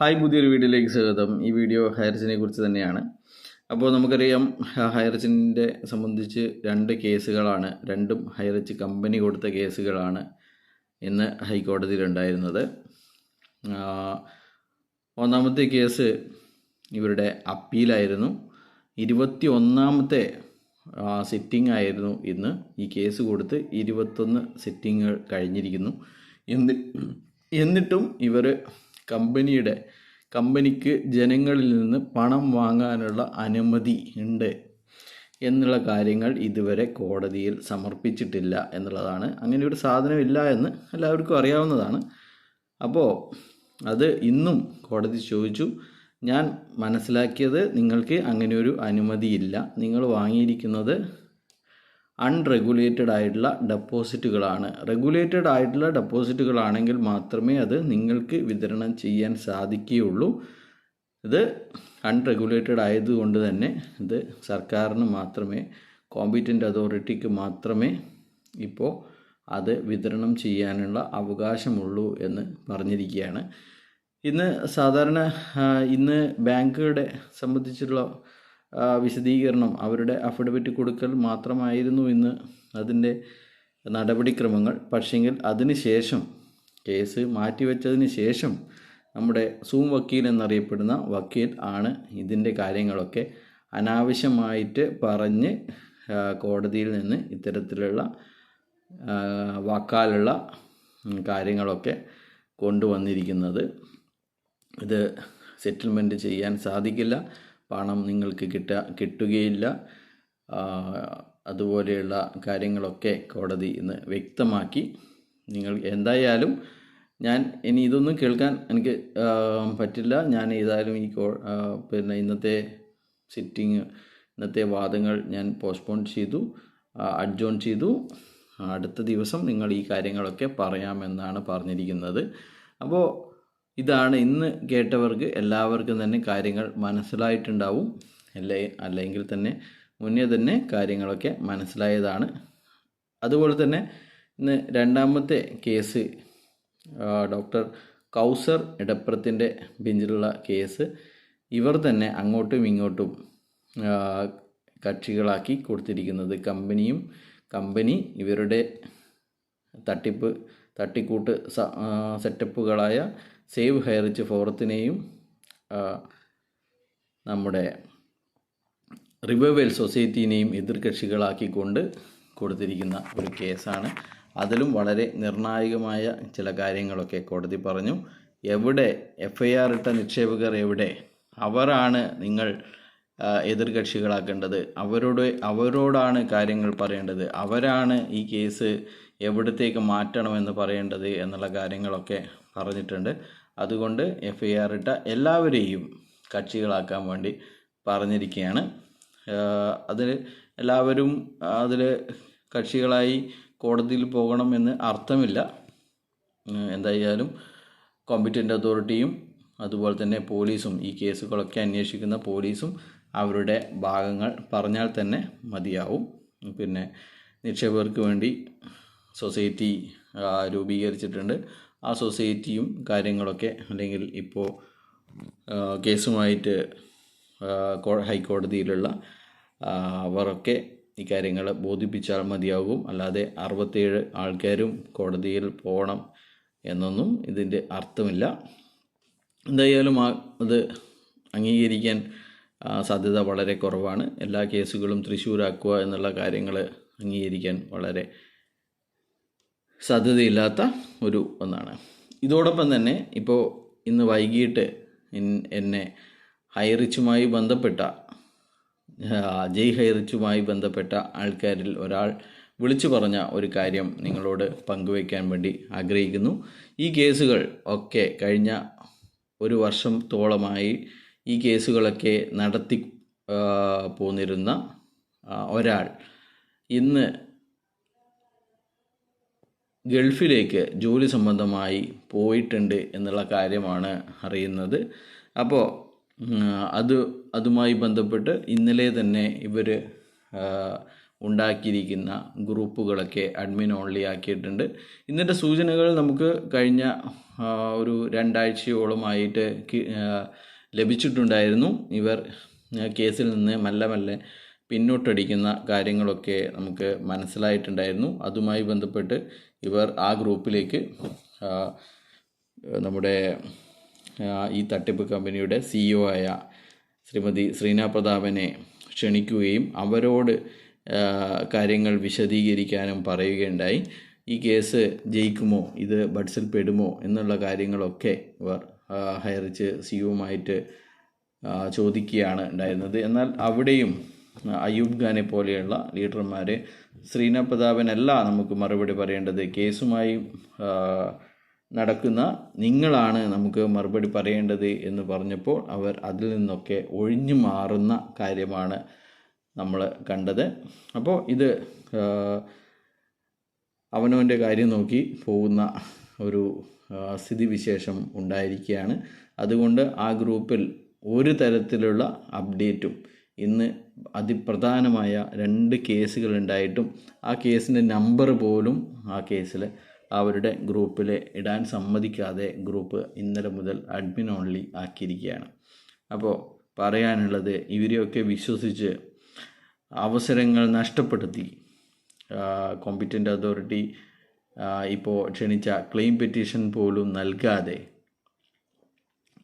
Hi പുതിയൊരു വീഡിയോയിലേക്ക് സ്വാഗതം. ഈ വീഡിയോ ഹയർസിനെ കുറിച്ച് തന്നെയാണ്. അപ്പോൾ നമുക്കറിയാം ഹയർസിന്റെ സംബന്ധിച്ച് രണ്ട് കേസുകളാണ് രണ്ടും ഹയർച്ച് കമ്പനി കൊടുത്ത കേസുകളാണ് ഇന്ന് ഹൈക്കോടതിയിലുണ്ടായിരുന്നത്. ഒന്നാമത്തെ കേസ് ഇവരുടെ അപ്പീലായിരുന്നു. ഇരുപത്തി ഒന്നാമത്തെ സിറ്റിംഗ് ആയിരുന്നു ഇന്ന്. ഈ കേസ് കൊടുത്ത് ഇരുപത്തൊന്ന് സിറ്റിങ്ങുകൾ കഴിഞ്ഞിരിക്കുന്നു. എന്നി എന്നിട്ടും ഇവർ കമ്പനിയുടെ കമ്പനിക്ക് ജനങ്ങളിൽ നിന്ന് പണം വാങ്ങാനുള്ള അനുമതി ഉണ്ട് എന്നുള്ള കാര്യങ്ങൾ ഇതുവരെ കോടതിയിൽ സമർപ്പിച്ചിട്ടില്ല എന്നുള്ളതാണ്. അങ്ങനെ ഒരു സാധനമില്ല എന്ന് എല്ലാവർക്കും അറിയാവുന്നതാണ്. അപ്പോൾ അത് ഇന്നും കോടതി ചോദിച്ചു. ഞാൻ മനസ്സിലാക്കിയത് നിങ്ങൾക്ക് അങ്ങനെ ഒരു അനുമതിയില്ല. നിങ്ങൾ വാങ്ങിയിരിക്കുന്നത് അൺറെഗുലേറ്റഡ് ആയിട്ടുള്ള ഡെപ്പോസിറ്റുകളാണ് റെഗുലേറ്റഡ് ആയിട്ടുള്ള ഡെപ്പോസിറ്റുകളാണെങ്കിൽ മാത്രമേ അത് നിങ്ങൾക്ക് വിതരണം ചെയ്യാൻ സാധിക്കുകയുള്ളൂ. ഇത് അൺറെഗുലേറ്റഡ് ആയതുകൊണ്ട് തന്നെ ഇത് സർക്കാരിന് മാത്രമേ കോമ്പിറ്റന്റ് അതോറിറ്റിക്ക് മാത്രമേ ഇപ്പോൾ അത് വിതരണം ചെയ്യാനുള്ള അവകാശമുള്ളൂ എന്ന് പറഞ്ഞിരിക്കുകയാണ്. ഇന്ന് സാധാരണ ഇന്ന് ബാങ്കുകളുടെ സംബന്ധിച്ചുള്ള വിശദീകരണം അവരുടെ അഫിഡവിറ്റ് കൊടുക്കൽ മാത്രമായിരുന്നു ഇന്ന് അതിന്റെ നടപടിക്രമങ്ങൾ. പക്ഷെങ്കിൽ അതിന് ശേഷം കേസ് മാറ്റിവെച്ചതിന് ശേഷം നമ്മുടെ സൂം വക്കീൽ എന്നറിയപ്പെടുന്ന വക്കീൽ ആണ് ഇതിന്റെ കാര്യങ്ങളൊക്കെ അനാവശ്യമായിട്ട് പറഞ്ഞ് കോടതിയിൽ നിന്ന് ഇത്തരത്തിലുള്ള വാക്കാലുള്ള കാര്യങ്ങളൊക്കെ കൊണ്ടുവന്നിരിക്കുന്നത്. ഇത് സെറ്റിൽമെന്റ് ചെയ്യാൻ സാധിക്കില്ല. പണം നിങ്ങൾക്ക് കിട്ട കിട്ടുകയില്ല. അതുപോലെയുള്ള കാര്യങ്ങളൊക്കെ കോടതി ഇന്ന് വ്യക്തമാക്കി. നിങ്ങൾ എന്തായാലും ഞാൻ ഇനി ഇതൊന്നും കേൾക്കാൻ എനിക്ക് പറ്റില്ല. ഞാൻ ഏതായാലും ഈ കോ പിന്നെ ഇന്നത്തെ സിറ്റിങ് ഇന്നത്തെ വാദങ്ങൾ ഞാൻ പോസ്റ്റ്പോൺ ചെയ്തു അഡ്ജോൺ ചെയ്തു. അടുത്ത ദിവസം നിങ്ങൾ ഈ കാര്യങ്ങളൊക്കെ പറയാമെന്നാണ് പറഞ്ഞിരിക്കുന്നത്. അപ്പോൾ ഇതാണ് ഇന്ന് കേട്ടവർക്ക് എല്ലാവർക്കും തന്നെ കാര്യങ്ങൾ മനസ്സിലായിട്ടുണ്ടാവും. അല്ലേ? അല്ലെങ്കിൽ തന്നെ മുന്നേ തന്നെ കാര്യങ്ങളൊക്കെ മനസ്സിലായതാണ്. അതുപോലെ തന്നെ ഇന്ന് രണ്ടാമത്തെ കേസ് ഡോക്ടർ കൗസർ ഇടപ്പുറത്തിന്റെ ബെഞ്ചിലുള്ള കേസ്. ഇവർ തന്നെ അങ്ങോട്ടും ഇങ്ങോട്ടും കക്ഷികളാക്കി കൊടുത്തിരിക്കുന്നത് കമ്പനിയും കമ്പനി ഇവരുടെ തട്ടിപ്പ് തട്ടിക്കൂട്ട് സെറ്റപ്പുകളായ സേവ് ഹയറിച്ച് ഫോറത്തിനെയും നമ്മുടെ റിവൈവൽ സൊസൈറ്റീനെയും എതിർകക്ഷികളാക്കിക്കൊണ്ട് കൊടുത്തിരിക്കുന്ന ഒരു കേസാണ്. അതിലും വളരെ നിർണായകമായ ചില കാര്യങ്ങളൊക്കെ കോടതി പറഞ്ഞു. എവിടെ എഫ് ഐ ആർ ഇട്ട നിക്ഷേപകർ എവിടെ അവരാണ് നിങ്ങൾ എതിർകക്ഷികളാക്കേണ്ടത്. അവരോട് അവരോടാണ് കാര്യങ്ങൾ പറയേണ്ടത്. അവരാണ് ഈ കേസ് എവിടത്തേക്ക് മാറ്റണമെന്ന് പറയേണ്ടത് എന്നുള്ള കാര്യങ്ങളൊക്കെ പറഞ്ഞിട്ടുണ്ട്. അതുകൊണ്ട് എഫ് ഐ ആർ ഇട്ട എല്ലാവരെയും കക്ഷികളാക്കാൻ വേണ്ടി പറഞ്ഞിരിക്കുകയാണ്. അതിൽ എല്ലാവരും അതിൽ കക്ഷികളായി കോടതിയിൽ പോകണമെന്ന് അർത്ഥമില്ല. എന്തായാലും കോമ്പറ്റന്റ് അതോറിറ്റിയും അതുപോലെ തന്നെ പോലീസും ഈ കേസുകളൊക്കെ അന്വേഷിക്കുന്ന പോലീസും അവരുടെ ഭാഗങ്ങൾ പറഞ്ഞാൽ തന്നെ മതിയാവും. പിന്നെ നിക്ഷേപകർക്ക് വേണ്ടി സൊസൈറ്റി രൂപീകരിച്ചിട്ടുണ്ട്. ആ സൊസൈറ്റിയും കാര്യങ്ങളൊക്കെ അല്ലെങ്കിൽ ഇപ്പോൾ കേസുമായിട്ട് ഹൈക്കോടതിയിലുള്ള അവരൊക്കെ ഈ കാര്യങ്ങൾ ബോധിപ്പിച്ചാൽ മതിയാകും. അല്ലാതെ അറുപത്തേഴ് ആൾക്കാരും കോടതിയിൽ പോകണം എന്നൊന്നും ഇതിന്റെ അർത്ഥമില്ല. എന്തായാലും അത് അംഗീകരിക്കാൻ സാധ്യത വളരെ കുറവാണ്. എല്ലാ കേസുകളും തൃശ്ശൂരാക്കുക എന്നുള്ള കാര്യങ്ങൾ അംഗീകരിക്കാൻ വളരെ സാധ്യതയില്ലാത്ത ഒരു ഒന്നാണ്. ഇതോടൊപ്പം തന്നെ ഇപ്പോൾ ഇന്ന് വൈകിട്ട് എന്നെ ഹൈറിച്ചുമായി ബന്ധപ്പെട്ട ജയ് ഹൈറിച്ചുമായി ബന്ധപ്പെട്ട ആൾക്കാരിൽ ഒരാൾ വിളിച്ചു പറഞ്ഞ ഒരു കാര്യം നിങ്ങളോട് പങ്കുവയ്ക്കാൻ വേണ്ടി ആഗ്രഹിക്കുന്നു. ഈ കേസുകൾ ഒക്കെ കഴിഞ്ഞ ഒരു വർഷം വർഷത്തോളമായി ഈ കേസുകളൊക്കെ നടത്തി പോന്നിരുന്ന ഒരാൾ ഇന്ന് ഗൾഫിലേക്ക് ജോലി സംബന്ധമായി പോയിട്ടുണ്ട് എന്നുള്ള കാര്യമാണ് അറിയുന്നത്. അപ്പോൾ അത് അതുമായി ബന്ധപ്പെട്ട് ഇന്നലെ തന്നെ ഇവർ ഉണ്ടാക്കിയിരിക്കുന്ന ഗ്രൂപ്പുകളൊക്കെ അഡ്മിൻ ഓൺലി ആക്കിയിട്ടുണ്ട്. ഇന്നത്തെ സൂചനകൾ നമുക്ക് കഴിഞ്ഞ ഒരു രണ്ടാഴ്ചയോളമായിട്ട് ലഭിച്ചിട്ടുണ്ടായിരുന്നു. ഇവർ കേസിൽ നിന്ന് മെല്ലെ മെല്ലെ പിന്നോട്ടടിക്കുന്ന കാര്യങ്ങളൊക്കെ നമുക്ക് മനസ്സിലായിട്ടുണ്ടായിരുന്നു. അതുമായി ബന്ധപ്പെട്ട് ഇവർ ആ ഗ്രൂപ്പിലേക്ക് നമ്മുടെ ഈ തട്ടിപ്പ് കമ്പനിയുടെ സിഇഒ ആയ ശ്രീമതി ശ്രീന പ്രതാപനെ ക്ഷണിക്കുകയും അവരോട് കാര്യങ്ങൾ വിശദീകരിക്കാനും പറയുകയുണ്ടായി. ഈ കേസ് ജയിക്കുമോ? ഇത് ബഡ്സിൽ പെടുമോ? എന്നുള്ള കാര്യങ്ങളൊക്കെ ഇവർ ഹയറിച്ച് ഹൈറിച്ച് സിയുമായിട്ട് ചോദിക്കുകയാണ് ഉണ്ടായിരുന്നത്. എന്നാൽ അവിടെയും അയൂബ് ഖാനെ പോലെയുള്ള ലീഡർമാർ ശ്രീന പ്രതാപനല്ല നമുക്ക് മറുപടി പറയേണ്ടത്. കേസുമായി നടക്കുന്ന നിങ്ങളാണ് നമുക്ക് മറുപടി പറയേണ്ടത് എന്ന് പറഞ്ഞപ്പോൾ അവർ അതിൽ നിന്നൊക്കെ ഒഴിഞ്ഞു മാറുന്ന കാര്യമാണ് നമ്മൾ കണ്ടത്. അപ്പോൾ ഇത് അവനവന്റെ കാര്യം നോക്കി പോകുന്ന ഒരു സ്ഥിതിവിശേഷം ഉണ്ടായിരിക്കുകയാണ്. അതുകൊണ്ട് ആ ഗ്രൂപ്പിൽ ഒരു തരത്തിലുള്ള അപ്ഡേറ്റും ഇന്ന് അതിപ്രധാനമായ രണ്ട് കേസുകൾ ഉണ്ടായിട്ടും ആ കേസിന്റെ നമ്പർ പോലും ആ കേസിൽ അവരുടെ ഗ്രൂപ്പിൽ ഇടാൻ സമ്മതിക്കാതെ ഗ്രൂപ്പ് ഇന്നലെ മുതൽ അഡ്മിൻ ഓൺലി ആക്കിയിരിക്കുകയാണ്. അപ്പോൾ പറയാനുള്ളത് ഇവരെയൊക്കെ വിശ്വസിച്ച് അവസരങ്ങൾ നഷ്ടപ്പെടുത്തി. കോമ്പിറ്റന്റ് അതോറിറ്റി ഇപ്പോൾ ക്ഷണിച്ച ക്ലെയിം പെറ്റീഷൻ പോലും നൽകാതെ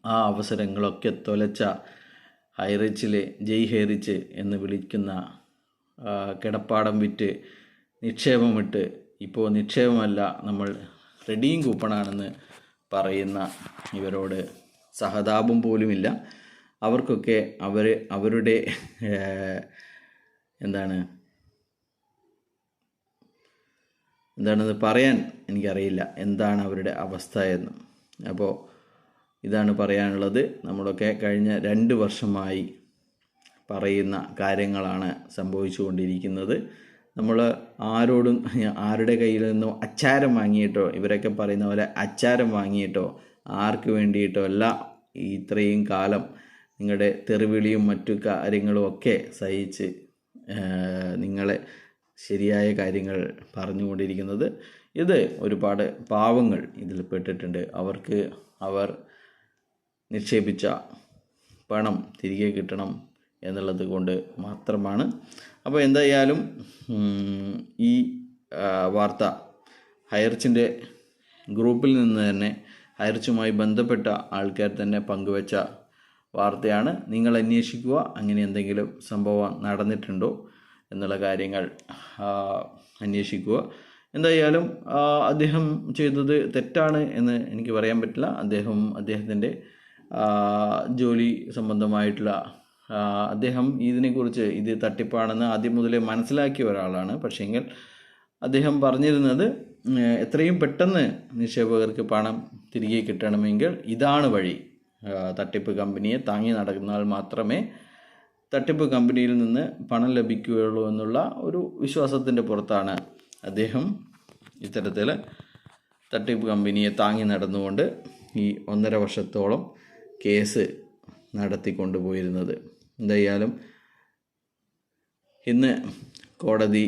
ആ അവസരങ്ങളൊക്കെ തൊലച്ച ഹൈറിച്ചിലെ ജയ് ഹേറിച്ച് എന്ന് വിളിക്കുന്ന കിടപ്പാടം വിറ്റ് നിക്ഷേപമിട്ട് ഇപ്പോൾ നിക്ഷേപമല്ല നമ്മൾ റെഡിയും കൂപ്പണാണെന്ന് പറയുന്ന ഇവരോട് സഹതാപം പോലുമില്ല. അവർക്കൊക്കെ അവർ അവരുടെ എന്താണ് എന്താണെന്ന് പറയാൻ എനിക്കറിയില്ല. എന്താണ് അവരുടെ അവസ്ഥ എന്ന് അപ്പോൾ ഇതാണ് പറയാനുള്ളത്. നമ്മളൊക്കെ കഴിഞ്ഞ രണ്ട് വർഷമായി പറയുന്ന കാര്യങ്ങളാണ് സംഭവിച്ചുകൊണ്ടിരിക്കുന്നത്. നമ്മൾ ആരോടും ആരുടെ കയ്യിൽ നിന്നോ അച്ചാരം വാങ്ങിയിട്ടോ ഇവരൊക്കെ പറയുന്ന പോലെ അച്ചാരം വാങ്ങിയിട്ടോ ആർക്ക് വേണ്ടിയിട്ടോ അല്ല ഇത്രയും കാലം നിങ്ങളുടെ തെറിവിളിയും മറ്റു കാര്യങ്ങളും ഒക്കെ സഹിച്ച് നിങ്ങളെ ശരിയായ കാര്യങ്ങൾ പറഞ്ഞുകൊണ്ടിരിക്കുന്നത്. ഇത് ഒരുപാട് പാവങ്ങൾ ഇതിൽ പെട്ടിട്ടുണ്ട്. അവർക്ക് അവർ നിക്ഷേപിച്ച പണം തിരികെ കിട്ടണം എന്നുള്ളത് കൊണ്ട് മാത്രമാണ്. അപ്പോൾ എന്തായാലും ഈ വാർത്ത ഹയർച്ചിന്റെ ഗ്രൂപ്പിൽ നിന്ന് തന്നെ ഹയർച്ചുമായി ബന്ധപ്പെട്ട ആൾക്കാർ തന്നെ പങ്കുവച്ച വാർത്തയാണ്. നിങ്ങൾ അന്വേഷിക്കുക അങ്ങനെ എന്തെങ്കിലും സംഭവം നടന്നിട്ടുണ്ടോ എന്നുള്ള കാര്യങ്ങൾ അന്വേഷിക്കുക. എന്തായാലും അദ്ദേഹം ചെയ്തത് തെറ്റാണ് എന്ന് എനിക്ക് പറയാൻ പറ്റില്ല. അദ്ദേഹം അദ്ദേഹത്തിന്റെ ജോലി സംബന്ധമായിട്ടുള്ള അദ്ദേഹം ഇതിനെക്കുറിച്ച് ഇത് തട്ടിപ്പാണെന്ന് ആദ്യം മുതലേ മനസ്സിലാക്കിയ ഒരാളാണ്. പക്ഷേങ്കിൽ അദ്ദേഹം പറഞ്ഞിരുന്നത് എത്രയും പെട്ടെന്ന് നിക്ഷേപകർക്ക് പണം തിരികെ കിട്ടണമെങ്കിൽ ഇതാണ് വഴി. തട്ടിപ്പ് കമ്പനിയെ താങ്ങി നടന്നാൽ മാത്രമേ തട്ടിപ്പ് കമ്പനിയിൽ നിന്ന് പണം ലഭിക്കുകയുള്ളൂ എന്നുള്ള ഒരു വിശ്വാസത്തിന്റെ പുറത്താണ് അദ്ദേഹം ഇത്തരത്തിൽ തട്ടിപ്പ് കമ്പനിയെ താങ്ങി നടന്നുകൊണ്ട് ഈ ഒന്നര വർഷത്തോളം കേസ് നടത്തിക്കൊണ്ടുപോയിരുന്നത്. എന്തായാലും ഇന്ന് കോടതി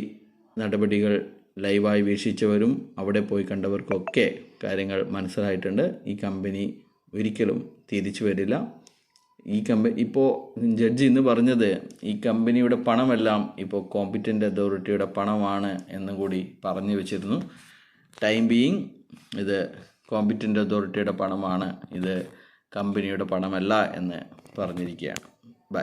നടപടികൾ ലൈവായി വീക്ഷിച്ചവരും അവിടെ പോയി കണ്ടവർക്കൊക്കെ കാര്യങ്ങൾ മനസ്സിലായിട്ടുണ്ട്. ഈ കമ്പനി ഒരിക്കലും തിരിച്ചു വരില്ല. ഈ കമ്പനി ഇപ്പോൾ ജഡ്ജി ഇന്ന് പറഞ്ഞത് ഈ കമ്പനിയുടെ പണമെല്ലാം ഇപ്പോൾ കോമ്പിറ്റന്റ് അതോറിറ്റിയുടെ പണമാണ് എന്നും കൂടി പറഞ്ഞു വെച്ചിരുന്നു. ടൈം ബീയിങ് ഇത് കോമ്പിറ്റന്റ് അതോറിറ്റിയുടെ പണമാണ് ഇത് കമ്പനിയുടെ പണമല്ല എന്ന് പറഞ്ഞിരിക്കുകയാണ്. ബൈ.